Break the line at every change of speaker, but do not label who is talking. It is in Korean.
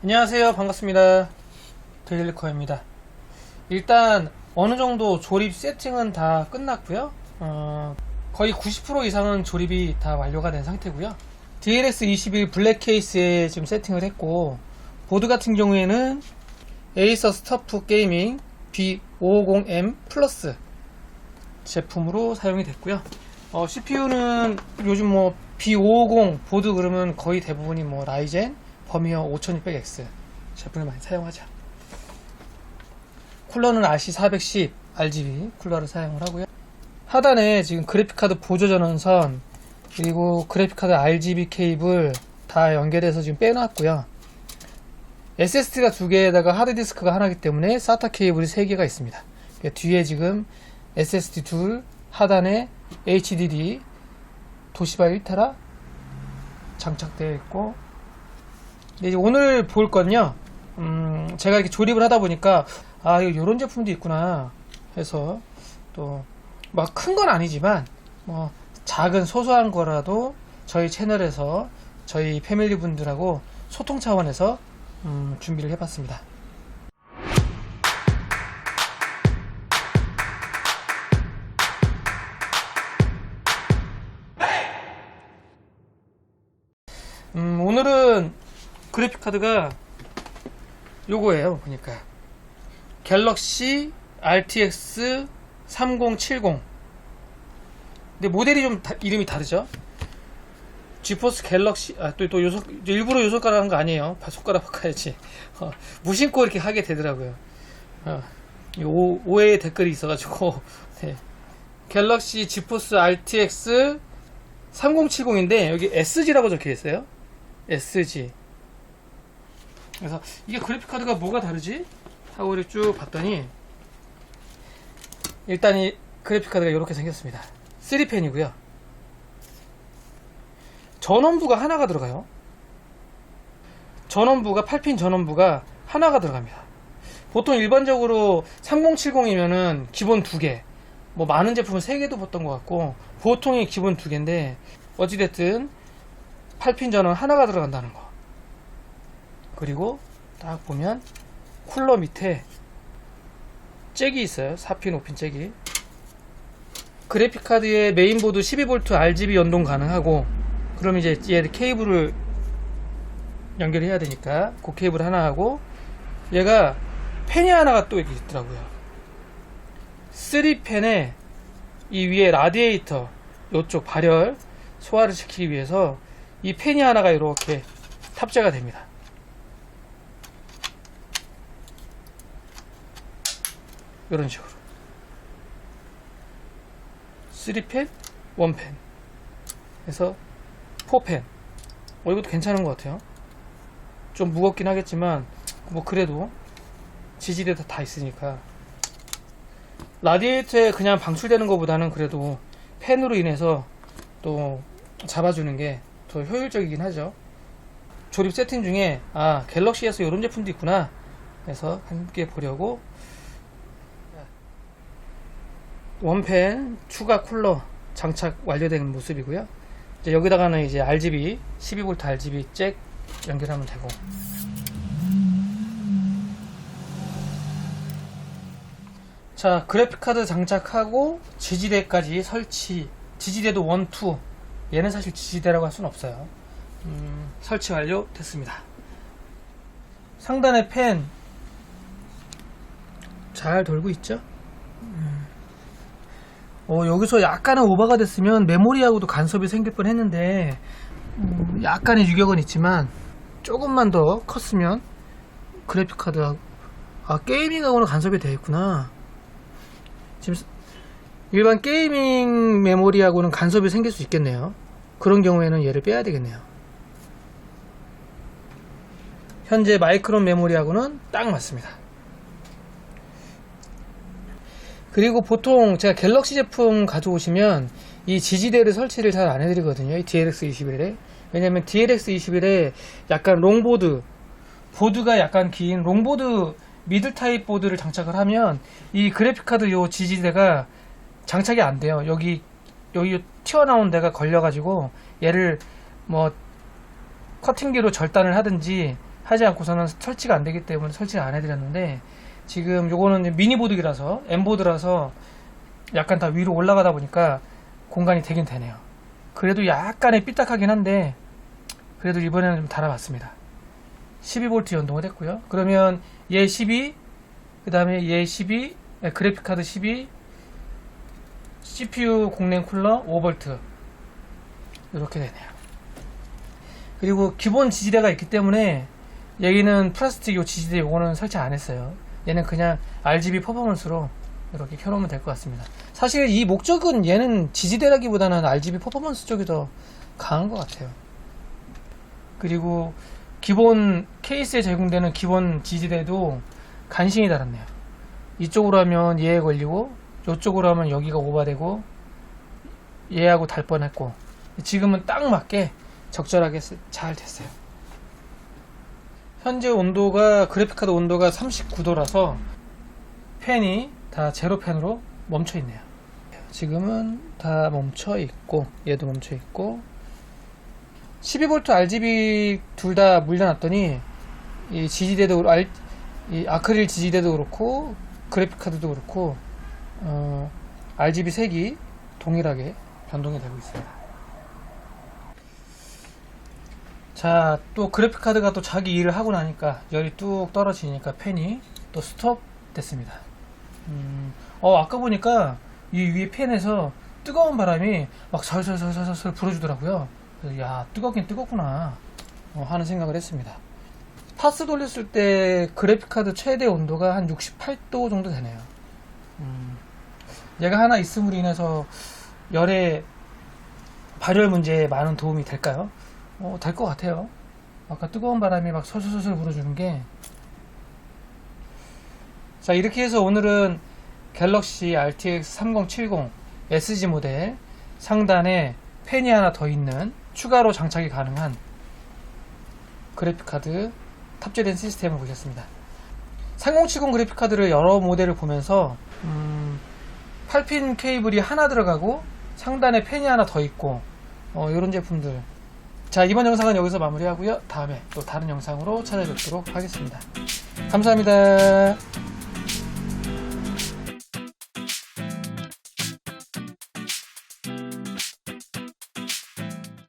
안녕하세요. 반갑습니다. 데일리커입니다. 일단 어느 정도 조립 세팅은 다 끝났고요. 어, 거의 90% 이상은 조립이 다 완료가 된 상태고요. DLX21 블랙 케이스에 지금 세팅을 했고 보드 같은 경우에는 에이서 스터프 게이밍 B550M 플러스 제품으로 사용이 됐고요. 어, CPU는 요즘 뭐 B550 보드 그러면 거의 대부분이 뭐 라이젠 버미어 5600X 제품을 많이 사용하죠. 쿨러는 RC410 RGB 쿨러를 사용을 하고요. 하단에 지금 그래픽카드 보조 전원선 그리고 그래픽카드 RGB 케이블 다 연결해서 지금 빼놨고요. SSD가 두 개에다가 하드디스크가 하나이기 때문에 SATA 케이블이 세 개가 있습니다. 그러니까 뒤에 지금 SSD 둘, 하단에 HDD 도시바 1테라 장착되어 있고 근데 이제 오늘 볼 건요 음, 제가 이렇게 조립을 하다 보니까 아 이런 제품도 있구나 해서 또 막 큰 건 아니지만 뭐 작은 소소한 거라도 저희 채널에서 저희 패밀리 분들하고 소통 차원에서 음, 준비를 해봤습니다. 음, 오늘은 그래픽 카드가 요거예요. 보니까 갤럭시 RTX 3070. 근데 모델이 좀 다- 이름이 다르죠? 지포스 갤럭시 아또또 요소 일부러 요 손가락 한 거 아니에요. 바- 손가락 바꿔야지. 어, 무심코 이렇게 하게 되더라고요. 어, 이 오, 오해의 댓글이 있어가지고 네. 갤럭시 지포스 RTX 3070인데 여기 SG라고 적혀 있어요. SG. 그래서 이게 그래픽 카드가 뭐가 다르지? 하고 이렇게 쭉 봤더니 일단 이 그래픽 카드가 이렇게 생겼습니다. 3펜이고요. 전원부가 하나가 들어가요. 전원부가 8핀 전원부가 하나가 들어갑니다. 보통 일반적으로 3070이면은 기본 두 개, 뭐 많은 제품은 세 개도 봤던 것 같고 보통이 기본 두 개인데 어찌됐든 8핀 전원 하나가 들어간다는 거. 그리고 딱 보면 쿨러 밑에 잭이 있어요. 4핀, 5핀 잭이. 그래픽 카드에 메인보드 12V RGB 연동 가능하고 그럼 이제 얘 케이블을 연결해야 되니까 그 케이블 하나 하고 얘가 펜이 하나가 또 있더라고요. 3펜에 이 위에 라디에이터 요쪽 발열 소화를 시키기 위해서 이 펜이 하나가 이렇게 탑재가 됩니다. 이런 식으로. 3펜, 1펜. 그래서 4펜. 어, 이것도 괜찮은 것 같아요. 좀 무겁긴 하겠지만 뭐 그래도 지지대도 다 있으니까. 라디에이터에 그냥 방출되는 것보다는 그래도 펜으로 인해서 또 잡아주는 게 더 효율적이긴 하죠. 조립 세팅 중에 아 갤럭시에서 이런 제품도 있구나. 해서 함께 보려고 원펜 추가 쿨러 장착 완료된 모습이고요. 이제 여기다가는 이제 RGB 12V RGB 잭 연결하면 되고. 자 그래픽 카드 장착하고 지지대까지 설치. 지지대도 원, 투. 얘는 사실 지지대라고 할 수는 없어요. 음, 설치 완료 됐습니다. 상단의 펜 잘 돌고 있죠? 어, 여기서 약간은 오버가 됐으면 메모리하고도 간섭이 생길 뻔 했는데, 음, 약간의 유격은 있지만, 조금만 더 컸으면, 그래픽카드하고, 아, 게이밍하고는 간섭이 되어 있구나. 지금, 일반 게이밍 메모리하고는 간섭이 생길 수 있겠네요. 그런 경우에는 얘를 빼야 되겠네요. 현재 마이크론 메모리하고는 딱 맞습니다. 그리고 보통 제가 갤럭시 제품 가져오시면 이 지지대를 설치를 잘 안 해드리거든요. 이 DLX21에. 왜냐면 DLX21에 약간 롱보드, 보드가 약간 긴 롱보드 미들 타입 보드를 장착을 하면 이 그래픽카드 요 지지대가 장착이 안 돼요. 여기, 여기 튀어나온 데가 걸려가지고 얘를 뭐 커팅기로 절단을 하든지 하지 않고서는 설치가 안 되기 때문에 설치를 안 해드렸는데 지금 요거는 미니보드기라서 M보드라서 약간 다 위로 올라가다 보니까 공간이 되긴 되네요. 그래도 약간의 삐딱하긴 한데 그래도 이번에는 좀 달아봤습니다. 12V 연동을 했고요. 그러면 얘 12, 그 다음에 얘 12, 네, 그래픽카드 12, CPU 공랭 쿨러 5V 이렇게 되네요. 그리고 기본 지지대가 있기 때문에 여기는 플라스틱 요 지지대 요거는 설치 안 했어요. 얘는 그냥 RGB 퍼포먼스로 이렇게 켜놓으면 될 것 같습니다. 사실 이 목적은 얘는 지지대라기보다는 RGB 퍼포먼스 쪽이 더 강한 것 같아요. 그리고 기본 케이스에 제공되는 기본 지지대도 간신히 달았네요. 이쪽으로 하면 얘에 걸리고 이쪽으로 하면 여기가 오버되고 얘하고 달 뻔했고 지금은 딱 맞게 적절하게 쓰- 잘 됐어요. 현재 온도가 그래픽카드 온도가 39도라서 팬이 다 제로 팬으로 멈춰 있네요. 지금은 다 멈춰 있고 얘도 멈춰 있고 12V RGB 둘 다 물려놨더니 이 지지대도 이 아크릴 지지대도 그렇고 그래픽 카드도 그렇고 어, RGB 색이 동일하게 변동이 되고 있습니다. 자, 또 그래픽 카드가 또 자기 일을 하고 나니까 열이 뚝 떨어지니까 팬이 또 스톱 됐습니다. 음, 어, 아까 보니까 이 위에 팬에서 뜨거운 바람이 막 설설설설설 불어주더라고요. 야, 뜨겁긴 뜨겁구나. 어, 하는 생각을 했습니다. 파스 돌렸을 때 그래픽카드 최대 온도가 한 68도 정도 되네요. 음, 얘가 하나 있음으로 인해서 열의 발열 문제에 많은 도움이 될까요? 어, 될것 같아요. 아까 뜨거운 바람이 막 솔솔솔솔 불어주는 게. 자, 이렇게 해서 오늘은 갤럭시 RTX 3070 SG 모델 상단에 팬이 하나 더 있는 추가로 장착이 가능한 그래픽카드 탑재된 시스템을 보셨습니다. 3070 그래픽카드를 여러 모델을 보면서 음, 8핀 케이블이 하나 들어가고 상단에 팬이 하나 더 있고 어, 이런 제품들 자 이번 영상은 여기서 마무리하고요. 다음에 또 다른 영상으로 찾아뵙도록 하겠습니다. 감사합니다